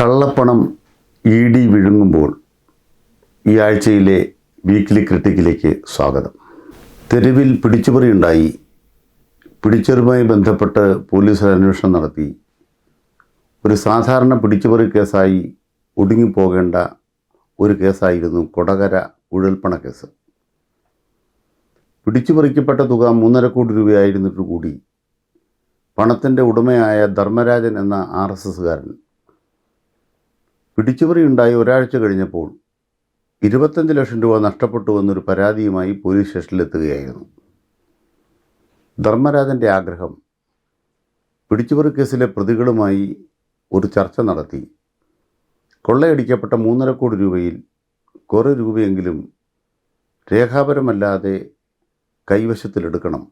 കള്ളപ്പണം E D വിഴുങ്ങുമ്പോൾ ഈ ആഴ്ചയിലെ വീക്ക്ലി ക്രിട്ടിക്കിലേക്ക് സ്വാഗതം. തെരുവിൽ പിടിച്ചുപറിയുണ്ടായി. പിടിച്ചെറുമായി ബന്ധപ്പെട്ട് പോലീസ് അന്വേഷണം നടത്തി. ഒരു സാധാരണ പിടിച്ചുപറി കേസായി ഒടുങ്ങിപ്പോകേണ്ട ഒരു കേസായിരുന്നു കൊടകര ഉഴൽപ്പണ കേസ്. പിടിച്ചുപറിക്കപ്പെട്ട തുക മൂന്നര കോടി രൂപയായിരുന്നിട്ട് കൂടി പണത്തിന്റെ ഉടമയായ ധർമ്മരാജൻ എന്ന ആർ എസ് എസ്സുകാരൻ പിടിച്ചുപറിയുണ്ടായി ഒരാഴ്ച കഴിഞ്ഞപ്പോൾ ഇരുപത്തഞ്ച് ലക്ഷം രൂപ നഷ്ടപ്പെട്ടു എന്നൊരു പരാതിയുമായി പോലീസ് സ്റ്റേഷനിലെത്തുകയായിരുന്നു ധർമ്മരാജന്റെ ആഗ്രഹം പിടിച്ചുപറി കേസിലെ പ്രതികളുമായി ഒരു ചർച്ച നടത്തി. കൊള്ളയടിക്കപ്പെട്ട മൂന്നര കോടി രൂപയിൽ കുറേ രൂപയെങ്കിലും രേഖാപരമല്ലാതെ കൈവശത്തിലെടുക്കണം.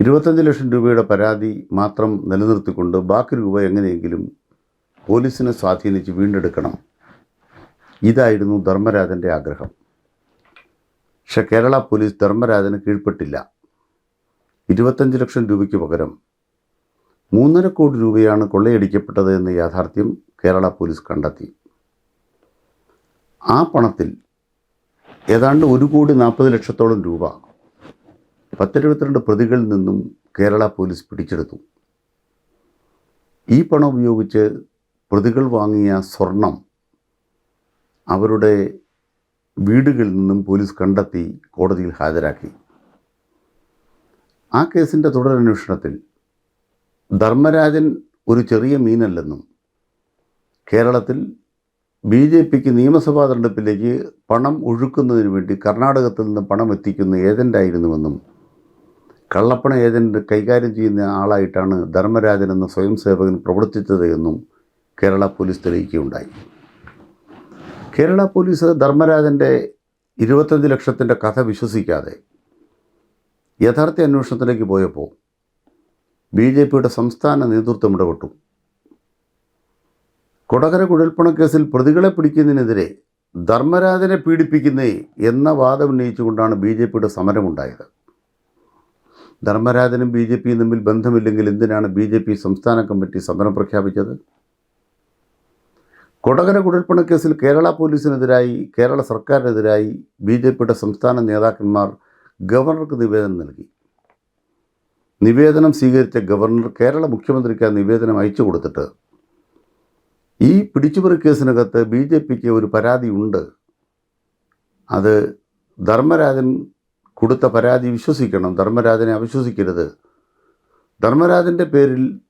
ഇരുപത്തഞ്ച് ലക്ഷം രൂപയുടെ പരാതി മാത്രം നിലനിർത്തിക്കൊണ്ട് ബാക്കി രൂപ എങ്ങനെയെങ്കിലും പോലീസിനെ സ്വാധീനിച്ച് വീണ്ടെടുക്കണം. ഇതായിരുന്നു ധർമ്മരാജന്റെ ആഗ്രഹം. പക്ഷെ കേരള പോലീസ് ധർമ്മരാജന് കീഴ്പ്പെട്ടില്ല. ഇരുപത്തഞ്ച് ലക്ഷം രൂപയ്ക്ക് പകരം മൂന്നര കോടി രൂപയാണ് കൊള്ളയടിക്കപ്പെട്ടത് എന്ന യാഥാർത്ഥ്യം കേരള പോലീസ് കണ്ടെത്തി. ആ പണത്തിൽ ഏതാണ്ട് ഒരു കോടി നാൽപ്പത് ലക്ഷത്തോളം രൂപ പത്തെഴുപത്തിരണ്ട് പ്രതികളിൽ നിന്നും കേരള പോലീസ് പിടിച്ചെടുത്തു. ഈ പണം ഉപയോഗിച്ച് പ്രതികൾ വാങ്ങിയ സ്വർണം അവരുടെ വീടുകളിൽ നിന്നും പോലീസ് കണ്ടെത്തി കോടതിയിൽ ഹാജരാക്കി. ആ കേസിന്റെ തുടരന്വേഷണത്തിൽ ധർമ്മരാജൻ ഒരു ചെറിയ മീനല്ലെന്നും കേരളത്തിൽ ബി ജെ പിക്ക് നിയമസഭാ തെരഞ്ഞെടുപ്പിലേക്ക് പണം ഒഴുക്കുന്നതിന് വേണ്ടി കർണാടകത്തിൽ നിന്ന് പണം എത്തിക്കുന്ന ഏജന്റായിരുന്നുവെന്നും കള്ളപ്പണ ഏജന്റ് കൈകാര്യം ചെയ്യുന്ന ആളായിട്ടാണ് ധർമ്മരാജൻ എന്ന സ്വയം സേവകൻ പ്രവർത്തിച്ചത് എന്നും കേരള പോലീസ് തെളിയിക്കുകയുണ്ടായി. കേരള പോലീസ് ധർമ്മരാജന്റെ ഇരുപത്തഞ്ച് ലക്ഷത്തിന്റെ കഥ വിശ്വസിക്കാതെ യഥാർത്ഥ അന്വേഷണത്തിലേക്ക് പോയപ്പോൾ ബി ജെ പിയുടെ സംസ്ഥാന നേതൃത്വം ഇടപെട്ടു. കൊടകര കുഴൽപ്പണ കേസിൽ പ്രതികളെ പിടിക്കുന്നതിനെതിരെ ധർമ്മരാജനെ പീഡിപ്പിക്കുന്നേ എന്ന വാദം ഉന്നയിച്ചുകൊണ്ടാണ് ബി ജെ പിയുടെ സമരമുണ്ടായത്. ധർമ്മരാജനും ബി ജെ പിയും തമ്മിൽ ബന്ധമില്ലെങ്കിൽ എന്തിനാണ് ബി ജെ പി സംസ്ഥാന കമ്മിറ്റി സമരം പ്രഖ്യാപിച്ചത്? കൊടകര കുഴൽപ്പണക്കേസിൽ കേരള പോലീസിനെതിരായി കേരള സർക്കാരിനെതിരായി ബി ജെ പിയുടെ സംസ്ഥാന നേതാക്കന്മാർ ഗവർണർക്ക് നിവേദനം നൽകി. നിവേദനം സ്വീകരിച്ച ഗവർണർ കേരള മുഖ്യമന്ത്രിക്ക് ആ നിവേദനം അയച്ചു കൊടുത്തിട്ട് ഈ പിടിച്ചുപറി കേസിനകത്ത് ബി ജെ പിക്ക് ഒരു പരാതി ഉണ്ട്. അത് ധർമ്മരാജൻ കൊടുത്ത പരാതി വിശ്വസിക്കണം ധർമ്മരാജനെ അവിശ്വസിക്കരുത്. ധർമ്മരാജന്റെ പേരിൽ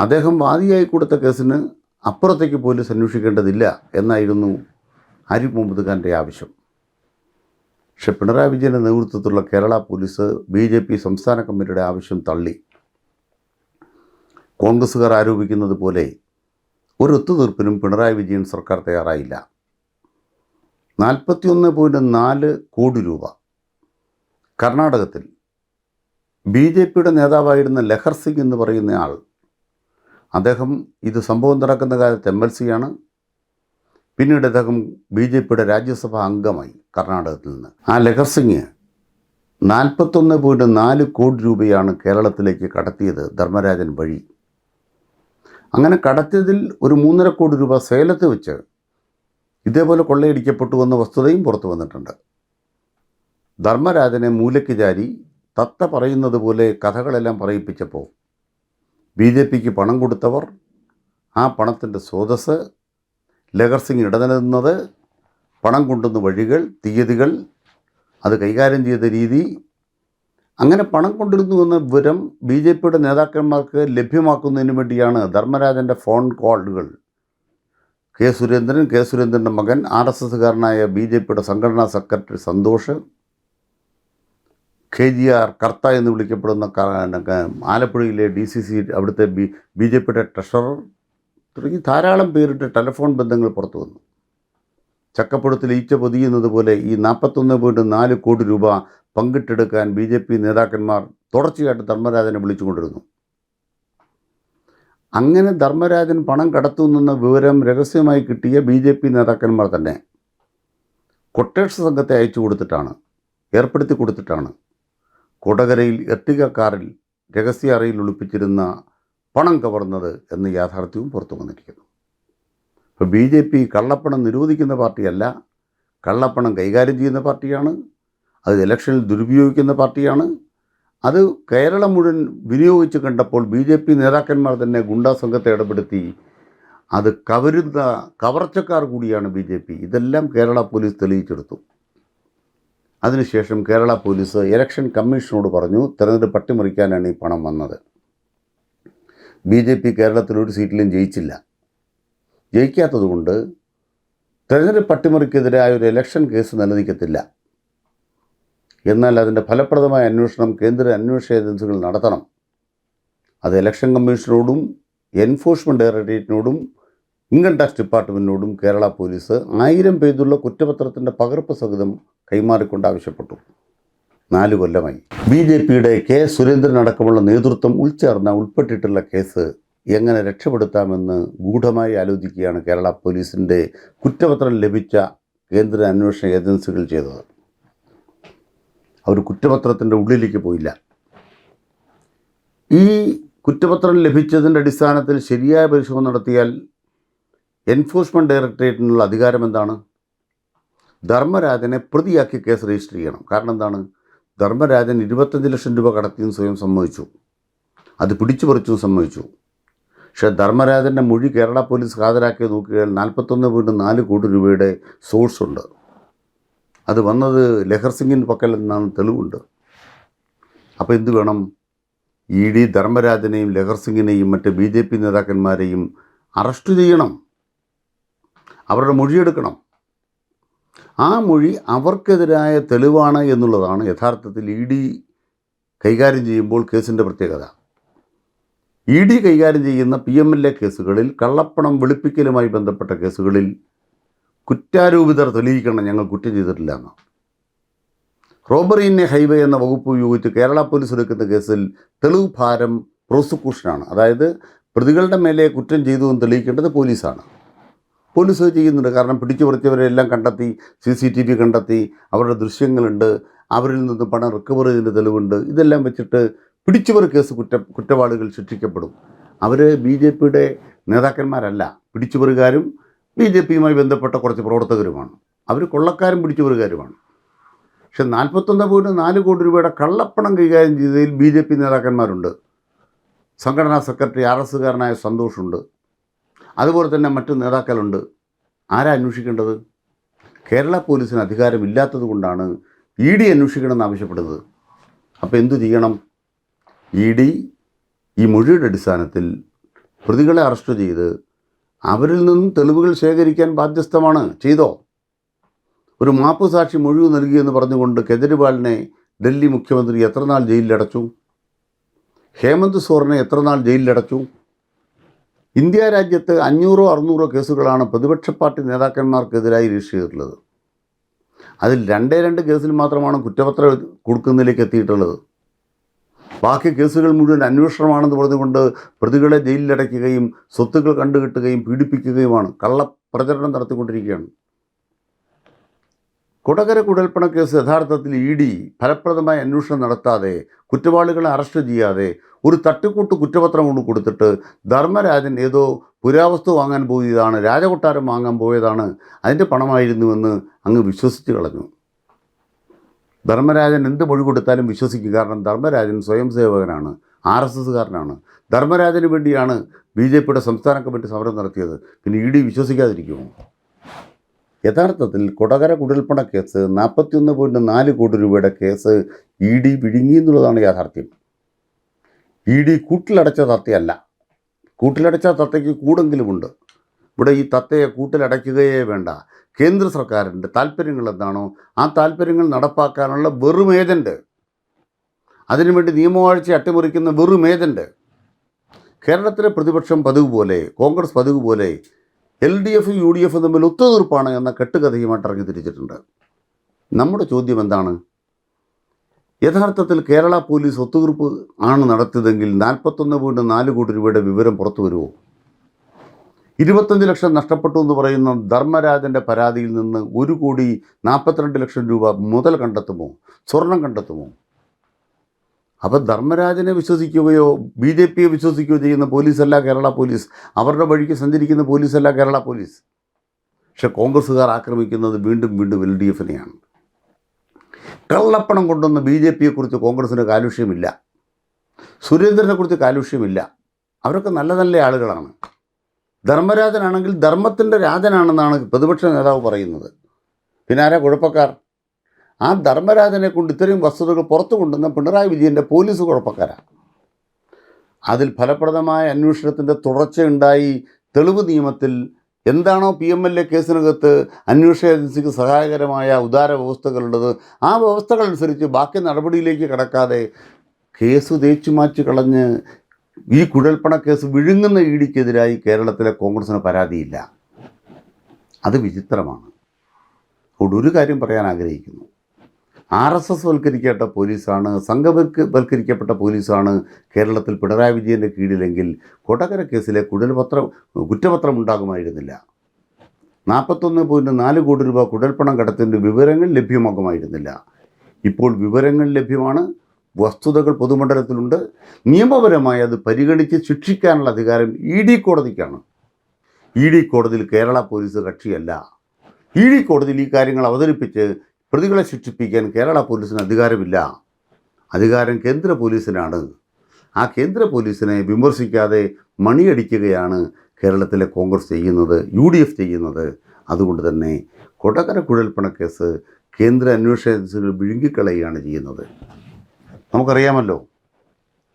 അദ്ദേഹം വാദിയായി കൊടുത്ത കേസിന് അപ്പുറത്തേക്ക് പോലീസ് അന്വേഷിക്കേണ്ടതില്ല എന്നായിരുന്നു ആരിഫ് മുഹമ്മദ് ഖാന്റെ ആവശ്യം. പക്ഷെ പിണറായി വിജയന്റെ നേതൃത്വത്തിലുള്ള Kerala police B J P സംസ്ഥാന കമ്മിറ്റിയുടെ ആവശ്യം തള്ളി. കോൺഗ്രസ്സുകാർ ആരോപിക്കുന്നത് പോലെ ഒരു ഒത്തുതീർപ്പിനും പിണറായി വിജയൻ സർക്കാർ തയ്യാറായില്ല. നാൽപ്പത്തിയൊന്ന് പോയിന്റ് നാല് കോടി രൂപ. കർണാടകത്തിൽ ബി ജെ പിയുടെ നേതാവായിരുന്ന ലഹർ സിംഗ് എന്ന് പറയുന്ന ആൾ അദ്ദേഹം ഇത് സംഭവം നടക്കുന്ന കാലത്ത് എം എൽ സിയാണ് പിന്നീട് അദ്ദേഹം ബി ജെ പിയുടെ രാജ്യസഭാ അംഗമായി കർണാടകത്തിൽ നിന്ന്. ആ ലഹർ സിംഗ് നാൽപ്പത്തൊന്ന് പോയിന്റ് നാല് കോടി രൂപയാണ് കേരളത്തിലേക്ക് കടത്തിയത് ധർമ്മരാജൻ വഴി. അങ്ങനെ കടത്തിയതിൽ ഒരു മൂന്നര കോടി രൂപ സേലത്ത് വെച്ച് ഇതേപോലെ കൊള്ളയടിക്കപ്പെട്ടു എന്ന വസ്തുതയും പുറത്തു വന്നിട്ടുണ്ട്. ധർമ്മരാജനെ മൂലയ്ക്ക് ചാരി തത്ത പറയുന്നത് പോലെ കഥകളെല്ലാം പറയിപ്പിച്ചപ്പോൾ ബി ജെ പിക്ക് പണം കൊടുത്തവർ ആ പണത്തിന്റെ സ്രോതസ് ലഹർ സിംഗ് ഇടനിലനിന്നത് പണം കൊണ്ടുവന്ന വഴികൾ തീയതികൾ അത് കൈകാര്യം ചെയ്ത രീതി. അങ്ങനെ പണം കൊണ്ടിരുന്നു എന്ന വിവരം ബി ജെ പിയുടെ നേതാക്കന്മാർക്ക് ലഭ്യമാക്കുന്നതിന് വേണ്ടിയാണ് ധർമ്മരാജന്റെ ഫോൺ കോളുകൾ. കെ സുരേന്ദ്രൻ കെ സുരേന്ദ്രന്റെ മകൻ ആർ എസ് എസ്സുകാരനായ ബി ജെ പിയുടെ സംഘടനാ secretary Santhosh K G R Kartha എന്ന് വിളിക്കപ്പെടുന്ന ആലപ്പുഴയിലെ ഡി സി സി അവിടുത്തെ ബി ബി ജെ പിയുടെ ട്രഷറർ തുടങ്ങി ധാരാളം പേരുടെ ടെലിഫോൺ ബന്ധങ്ങൾ പുറത്തു വന്നു. ചക്കപ്പുഴത്തിൽ ഈച്ച പൊതിയുന്നത് പോലെ ഈ നാൽപ്പത്തൊന്ന് പോയിന്റ് നാല് കോടി രൂപ പങ്കിട്ടെടുക്കാൻ ബി ജെ പി നേതാക്കന്മാർ തുടർച്ചയായിട്ട് ധർമ്മരാജനെ വിളിച്ചുകൊണ്ടിരുന്നു. അങ്ങനെ ധർമ്മരാജൻ പണം കടത്തുന്നെന്ന വിവരം രഹസ്യമായി കിട്ടിയ ബി ജെ പി നേതാക്കന്മാർ തന്നെ കൊട്ടേഷൻ സംഘത്തെ അയച്ചു കൊടുത്തിട്ടാണ് ഏർപ്പെടുത്തി കൊടുത്തിട്ടാണ് കൊടകരയിൽ എർട്ടിക കാറിൽ രഹസ്യ അറയിൽ ഒളിപ്പിച്ചിരുന്ന പണം കവർന്നത് എന്ന യാഥാർത്ഥ്യവും പുറത്തു വന്നിരിക്കുന്നു. ഇപ്പോൾ ബി ജെ പി കള്ളപ്പണം നിരോധിക്കുന്ന പാർട്ടിയല്ല. കള്ളപ്പണം കൈകാര്യം ചെയ്യുന്ന പാർട്ടിയാണ്. അത് ഇലക്ഷനിൽ ദുരുപയോഗിക്കുന്ന പാർട്ടിയാണ്. അത് കേരളം മുഴുവൻ വിനിയോഗിച്ച് കണ്ടപ്പോൾ ബി ജെ പി നേതാക്കന്മാർ തന്നെ ഗുണ്ടാ സംഘത്തെ ഇടപെടുത്തി അത് കവരുന്ന കവർച്ചക്കാർ കൂടിയാണ് ബി ജെ പി. ഇതെല്ലാം കേരള പോലീസ് തെളിയിച്ചെടുത്തു. അതിനുശേഷം കേരള പോലീസ് ഇലക്ഷൻ കമ്മീഷനോട് പറഞ്ഞു തെരഞ്ഞെടുപ്പ് പട്ടിമറിക്കാനാണ് ഈ പണം വന്നത്. ബി ജെ പി കേരളത്തിൽ ഒരു സീറ്റിലും ജയിച്ചില്ല. ജയിക്കാത്തതുകൊണ്ട് തെരഞ്ഞെടുപ്പ് പട്ടിമറിക്കെതിരായ ഒരു ഇലക്ഷൻ കേസ് നിലനിൽക്കത്തില്ല. എന്നാൽ അതിന്റെ ഫലപ്രദമായ അന്വേഷണം കേന്ദ്ര അന്വേഷണ ഏജൻസികൾ നടത്തണം. അത് ഇലക്ഷൻ കമ്മീഷനോടും എൻഫോഴ്സ്മെന്റ് ഡയറക്ടറേറ്റിനോടും ഇൻകം ടാക്സ് ഡിപ്പാർട്ട്മെന്റിനോടും കേരള പോലീസ് ആയിരം പേജുള്ള കുറ്റപത്രത്തിന്റെ പകർപ്പ് സഹിതം കൈമാറിക്കൊണ്ട് ആവശ്യപ്പെട്ടു. നാല് കൊല്ലമായി. ബി ജെ പിയുടെ കെ സുരേന്ദ്രൻ അടക്കമുള്ള നേതൃത്വം ഉൾച്ചേർന്ന ഉൾപ്പെട്ടിട്ടുള്ള കേസ് എങ്ങനെ രക്ഷപ്പെടുത്താമെന്ന് ഗൂഢമായി ആലോചിക്കുകയാണ് കേരള പോലീസിന്റെ കുറ്റപത്രം ലഭിച്ച കേന്ദ്ര അന്വേഷണ ഏജൻസികൾ ചെയ്തത്. അവർ കുറ്റപത്രത്തിന്റെ ഉള്ളിലേക്ക് പോയില്ല. ഈ കുറ്റപത്രം ലഭിച്ചതിന്റെ അടിസ്ഥാനത്തിൽ ശരിയായ പരിശോധന നടത്തിയാൽ എൻഫോഴ്സ്മെന്റ് ഡയറക്ടറേറ്റിനുള്ള അധികാരം എന്താണ് ധർമ്മരാജനെ പ്രതിയാക്കി കേസ് രജിസ്റ്റർ ചെയ്യണം. കാരണം എന്താണ്? ധർമ്മരാജൻ ഇരുപത്തഞ്ച് ലക്ഷം രൂപ കടത്തിയും സ്വയം സമ്മതിച്ചു. അത് പിടിച്ചു പറിച്ചും സമ്മതിച്ചു. പക്ഷേ ധർമ്മരാജന്റെ മൊഴി കേരള പോലീസ് ഹാജരാക്കി നോക്കിയാൽ നാൽപ്പത്തൊന്ന് പോയിന്റ് നാല് കോടി രൂപയുടെ സോഴ്സ് ഉണ്ട്. അത് വന്നത് ലഹർ സിംഗിന്റെ പക്കൽ നിന്നാണ് തെളിവുണ്ട്. അപ്പോൾ എന്ത് വേണം? ഇ ഡി ധർമ്മരാജനെയും ലഹർ സിംഗിനെയും മറ്റ് ബി ജെ പി നേതാക്കന്മാരെയും അറസ്റ്റ് ചെയ്യണം. അവരുടെ മൊഴിയെടുക്കണം. ആ മൊഴി അവർക്കെതിരായ തെളിവാണ് എന്നുള്ളതാണ് യഥാർത്ഥത്തിൽ ഇ ഡി കൈകാര്യം ചെയ്യുമ്പോൾ കേസിന്റെ പ്രത്യേകത. ഇ ഡി കൈകാര്യം ചെയ്യുന്ന പി എം എൽ എ കേസുകളിൽ കള്ളപ്പണം വെളുപ്പിക്കലുമായി ബന്ധപ്പെട്ട കേസുകളിൽ കുറ്റാരോപിതർ തെളിയിക്കണം ഞങ്ങൾ കുറ്റം ചെയ്തിട്ടില്ല എന്ന്. റോബറി ഇൻ ഹൈവേ എന്ന വകുപ്പ് ഉപയോഗിച്ച് കേരള പോലീസ് എടുക്കുന്ന കേസിൽ തെളിവ് ഭാരം പ്രോസിക്യൂഷനാണ്. അതായത് പ്രതികളുടെ മേലെ കുറ്റം ചെയ്തു എന്ന് തെളിയിക്കേണ്ടത് പോലീസാണ്. പോലീസ് അത് ചെയ്യുന്നുണ്ട്. കാരണം പിടിച്ചു പറിച്ചവരെല്ലാം കണ്ടെത്തി സി സി ടി വി കണ്ടെത്തി അവരുടെ ദൃശ്യങ്ങളുണ്ട് അവരിൽ നിന്ന് പണം റിക്കവർ ചെയ്തതിന്റെ തെളിവുണ്ട്. ഇതെല്ലാം വെച്ചിട്ട് പിടിച്ചുപറി കേസ് കുറ്റ കുറ്റവാളികൾ ശിക്ഷിക്കപ്പെടും. അവർ ബി ജെ പിയുടെ നേതാക്കന്മാരല്ല. പിടിച്ചുപറുകാരും ബി ജെ പിയുമായി ബന്ധപ്പെട്ട കുറച്ച് പ്രവർത്തകരുമാണ്. അവർ കൊള്ളക്കാരും പിടിച്ചുപറുകാരുമാണ് പക്ഷെ നാൽപ്പത്തൊന്ന് പോയിന്റ് നാല് കോടി രൂപയുടെ കള്ളപ്പണം കൈകാര്യം ചെയ്തതിൽ ബി ജെ പി നേതാക്കന്മാരുണ്ട്. സംഘടനാ സെക്രട്ടറി ആർ എസ്സുകാരനായ സന്തോഷുണ്ട്. അതുപോലെ തന്നെ മറ്റു നേതാക്കളുണ്ട്. ആരാ അന്വേഷിക്കേണ്ടത്? കേരള പോലീസിന് അധികാരമില്ലാത്തത് കൊണ്ടാണ് ഇ ഡി അന്വേഷിക്കണമെന്ന് ആവശ്യപ്പെടുന്നത്. അപ്പോൾ എന്തു ചെയ്യണം? ഇ ഡി ഈ മൊഴിയുടെ അടിസ്ഥാനത്തിൽ പ്രതികളെ അറസ്റ്റ് ചെയ്ത് അവരിൽ നിന്നും തെളിവുകൾ ശേഖരിക്കാൻ ബാധ്യസ്ഥമാണ്. ചെയ്തോ? ഒരു മാപ്പ് സാക്ഷി മൊഴി നൽകിയെന്ന് പറഞ്ഞുകൊണ്ട് കെജ്രിവാളിനെ ഡൽഹി മുഖ്യമന്ത്രി എത്ര നാൾ ജയിലിലടച്ചു? ഹേമന്ത് സോറിനെ എത്ര നാൾ ജയിലിലടച്ചു? ഇന്ത്യ രാജ്യത്ത് അഞ്ഞൂറോ അറുന്നൂറോ കേസുകളാണ് പ്രതിപക്ഷ പാർട്ടി നേതാക്കന്മാർക്കെതിരായി രജിസ്റ്റർ ചെയ്തിട്ടുള്ളത്. അതിൽ രണ്ടേ രണ്ട് കേസിൽ മാത്രമാണ് കുറ്റപത്രം കൊടുക്കുന്നതിലേക്ക് എത്തിയിട്ടുള്ളത്. ബാക്കി കേസുകൾ മുഴുവൻ അന്വേഷണമാണെന്ന് പറഞ്ഞുകൊണ്ട് പ്രതികളെ ജയിലിലടയ്ക്കുകയും സ്വത്തുക്കൾ കണ്ടുകെട്ടുകയും പീഡിപ്പിക്കുകയുമാണ് കള്ളപ്രചരണം നടത്തിക്കൊണ്ടിരിക്കുകയാണ്. കൊടകര കുഴൽപ്പണ കേസ് യഥാർത്ഥത്തിൽ ഇ ഡി ഫലപ്രദമായ അന്വേഷണം നടത്താതെ കുറ്റവാളികളെ അറസ്റ്റ് ചെയ്യാതെ ഒരു തട്ടിക്കൂട്ട് കുറ്റപത്രം കൊണ്ട് കൊടുത്തിട്ട് ധർമ്മരാജൻ ഏതോ പുരാവസ്തു വാങ്ങാൻ പോയതാണ് രാജകൊട്ടാരം വാങ്ങാൻ പോയതാണ് അതിന്റെ പണമായിരുന്നുവെന്ന് അങ്ങ് വിശ്വസിച്ച് കളഞ്ഞു. ധർമ്മരാജൻ എന്ത് മൊഴി കൊടുത്താലും വിശ്വസിക്കും. കാരണം ധർമ്മരാജൻ സ്വയം സേവകനാണ് ആർ എസ് എസ്സുകാരനാണ്. ധർമ്മരാജന് വേണ്ടിയാണ് ബി ജെ പിയുടെ സംസ്ഥാന കമ്മിറ്റി സമരം നടത്തിയത്. പിന്നെ ഇ ഡി വിശ്വസിക്കാതിരിക്കുമോ? യഥാർത്ഥത്തിൽ കൊടകര കുടൽപ്പണ കേസ് നാൽപ്പത്തിയൊന്ന് പോയിന്റ് നാല് കോടി രൂപയുടെ കേസ് ഇ ഡി വിഴുങ്ങി എന്നുള്ളതാണ് യാഥാർത്ഥ്യം. E D കൂട്ടിലടച്ച തത്തയല്ല. കൂട്ടിലടച്ച തത്തയ്ക്ക് കൂടെങ്കിലുമുണ്ട് ഇവിടെ ഈ തത്തയെ കൂട്ടിലടയ്ക്കുകയേ വേണ്ട. കേന്ദ്ര സർക്കാരിന്റെ താല്പര്യങ്ങൾ എന്താണോ ആ താല്പര്യങ്ങൾ നടപ്പാക്കാനുള്ള വെറും ഏജന്റ് അതിനുവേണ്ടി നിയമവാഴ്ച അട്ടിമറിക്കുന്ന വെറും ഏജന്റ് കേരളത്തിലെ പ്രതിപക്ഷം പതിവ് പോലെ കോൺഗ്രസ് പതിവ് പോലെ എൽ ഡി എഫും യു ഡി എഫും തമ്മിൽ ഒത്തുതീർപ്പാണ് എന്ന കെട്ടുകഥയുമായിട്ട് ഇറങ്ങി തിരിച്ചിട്ടുണ്ട്. നമ്മുടെ ചോദ്യം എന്താണ്? യഥാർത്ഥത്തിൽ കേരള പോലീസ് ഒത്തുതീർപ്പ് ആണ് നടത്തിയതെങ്കിൽ നാൽപ്പത്തൊന്ന് പോയിന്റ് നാല് കോടി രൂപയുടെ വിവരം പുറത്തു വരുമോ? ഇരുപത്തഞ്ച് ലക്ഷം നഷ്ടപ്പെട്ടു എന്ന് പറയുന്ന ധർമ്മരാജന്റെ പരാതിയിൽ നിന്ന് ഒരു കോടി നാൽപ്പത്തിരണ്ട് ലക്ഷം രൂപ മുതൽ കണ്ടെത്തുമോ? സ്വർണം കണ്ടെത്തുമോ? അപ്പോൾ ധർമ്മരാജനെ വിശ്വസിക്കുകയോ ബി ജെ പിയെ വിശ്വസിക്കുകയോ ചെയ്യുന്ന പോലീസല്ല കേരള പോലീസ്. അവരുടെ വഴിക്ക് സഞ്ചരിക്കുന്ന പോലീസല്ല കേരള പോലീസ്. പക്ഷെ കോൺഗ്രസ്സുകാർ ആക്രമിക്കുന്നത് വീണ്ടും വീണ്ടും എൽ ഡി എഫിനെയാണ്. കള്ളപ്പണം കൊണ്ടുവന്ന ബി ജെ പിയെക്കുറിച്ച് കോൺഗ്രസ്സിന് കാലുഷ്യമില്ല. സുരേന്ദ്രനെക്കുറിച്ച് കാലുഷ്യമില്ല. അവരൊക്കെ നല്ല നല്ല ആളുകളാണ്. ധർമ്മരാജനാണെങ്കിൽ ധർമ്മത്തിന്റെ രാജനാണെന്നാണ് പ്രതിപക്ഷ നേതാവ് പറയുന്നത്. പിന്നെ ആരാ കുഴപ്പക്കാർ? ആ ധർമ്മരാജനെ കൊണ്ട് ഇത്രയും വസ്തുതകൾ പുറത്തു കൊണ്ടുവന്ന പിണറായി വിജയന്റെ പോലീസ് കുഴപ്പക്കാരാണ്. അതിൽ ഫലപ്രദമായ അന്വേഷണത്തിന്റെ തുടർച്ചയുണ്ടായി തെളിവ് നിയമത്തിൽ എന്താണോ പി എം എൽ എ കേസിനകത്ത് അന്വേഷണ ഏജൻസിക്ക് സഹായകരമായ ഉദാര വ്യവസ്ഥകളുള്ളത് ആ വ്യവസ്ഥകൾ അനുസരിച്ച് ബാക്കി നടപടിയിലേക്ക് കടക്കാതെ കേസ് തേച്ചു മാറ്റി കളഞ്ഞ് ഈ കുഴൽപ്പണ കേസ് വിഴുങ്ങുന്ന ഇ ഡിക്കെതിരായി കേരളത്തിലെ കോൺഗ്രസിന് പരാതിയില്ല. അത് വിചിത്രമാണ്. അതുകൊണ്ട് ഒരു കാര്യം പറയാൻ ആഗ്രഹിക്കുന്നു. ആർ എസ് എസ് വൽക്കരിക്കപ്പെട്ട പോലീസാണ് സംഘവൽക്ക് വൽക്കരിക്കപ്പെട്ട പോലീസാണ് കേരളത്തിൽ പിണറായി വിജയന്റെ കീഴിലെങ്കിൽ കൊടകര കേസിലെ കുടൽപത്രം കുറ്റപത്രം ഉണ്ടാകുമായിരുന്നില്ല. നാൽപ്പത്തൊന്ന് പോയിന്റ് നാല് കോടി രൂപ കുടൽപ്പണം കടത്തിന്റെ വിവരങ്ങൾ ലഭ്യമാകുമായിരുന്നില്ല. ഇപ്പോൾ വിവരങ്ങൾ ലഭ്യമാണ് വസ്തുതകൾ പൊതുമണ്ഡലത്തിലുണ്ട്. നിയമപരമായി അത് പരിഗണിച്ച് ശിക്ഷിക്കാനുള്ള അധികാരം ഇ ഡി കോടതിക്കാണ്. ഇ ഡി കോടതിയിൽ കേരള പോലീസ് കക്ഷിയല്ല. ഇ ഡി കോടതിയിൽ ഈ കാര്യങ്ങൾ അവതരിപ്പിച്ച് പ്രതികളെ ശിക്ഷിപ്പിക്കാൻ കേരള പോലീസിന് അധികാരമില്ല. അധികാരം കേന്ദ്ര പോലീസിനാണ്. ആ കേന്ദ്ര പോലീസിനെ വിമർശിക്കാതെ മണിയടിക്കുകയാണ് കേരളത്തിലെ കോൺഗ്രസ് ചെയ്യുന്നത് യു ഡി എഫ് ചെയ്യുന്നത്. അതുകൊണ്ട് തന്നെ കൊടകര കുഴൽപ്പണക്കേസ് കേന്ദ്ര അന്വേഷണ ഏജൻസികൾ വിഴുങ്ങിക്കളയുകയാണ് ചെയ്യുന്നത്. നമുക്കറിയാമല്ലോ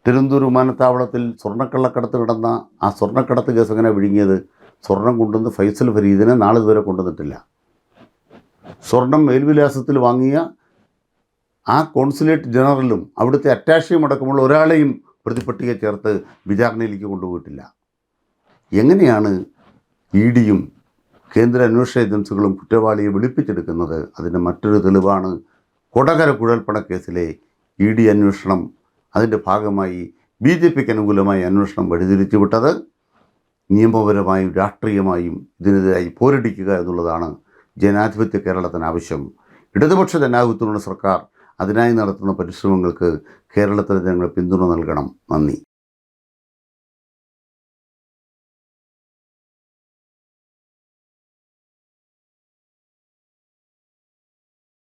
തിരുവനന്തപുരം വിമാനത്താവളത്തിൽ സ്വർണക്കള്ളക്കടത്ത് നടന്ന ആ സ്വർണക്കടത്ത് കേസ് എങ്ങനെ വിഴുങ്ങിയത്? സ്വർണം കൊണ്ടുവന്ന് ഫൈസൽ ഫരീദിനെ നാളെ ഇതുവരെ കൊണ്ടുവന്നിട്ടില്ല. സ്വർണം മേൽവിലാസത്തിൽ വാങ്ങിയ ആ കോൺസുലേറ്റ് ജനറലും അവിടുത്തെ അറ്റാഷയും അടക്കമുള്ള ഒരാളെയും പ്രതിപട്ടിക ചേർത്ത് വിചാരണയിലേക്ക് കൊണ്ടുപോയിട്ടില്ല. എങ്ങനെയാണ് ഇ ഡിയും കേന്ദ്ര അന്വേഷണ ഏജൻസികളും കുറ്റവാളിയെ വിളിപ്പിച്ചെടുക്കുന്നത്? അതിന്റെ മറ്റൊരു തെളിവാണ് കൊടകര കുഴൽപ്പണ കേസിലെ ഇ ഡി അന്വേഷണം. അതിന്റെ ഭാഗമായി ബി ജെ പിക്ക് അനുകൂലമായി അന്വേഷണം വഴിതിരിച്ചു വിട്ടത് നിയമപരമായും രാഷ്ട്രീയമായും ഇതിനെതിരായി പോരടിക്കുക എന്നുള്ളതാണ് ജനാധിപത്യ കേരളത്തിന് ആവശ്യം ഇടതുപക്ഷ ജനാധിപത്യമുള്ള സർക്കാർ അതിനായി നടത്തുന്ന പരിശ്രമങ്ങൾക്ക് കേരളത്തിലെ ജനങ്ങൾ പിന്തുണ നൽകണം. നന്ദി.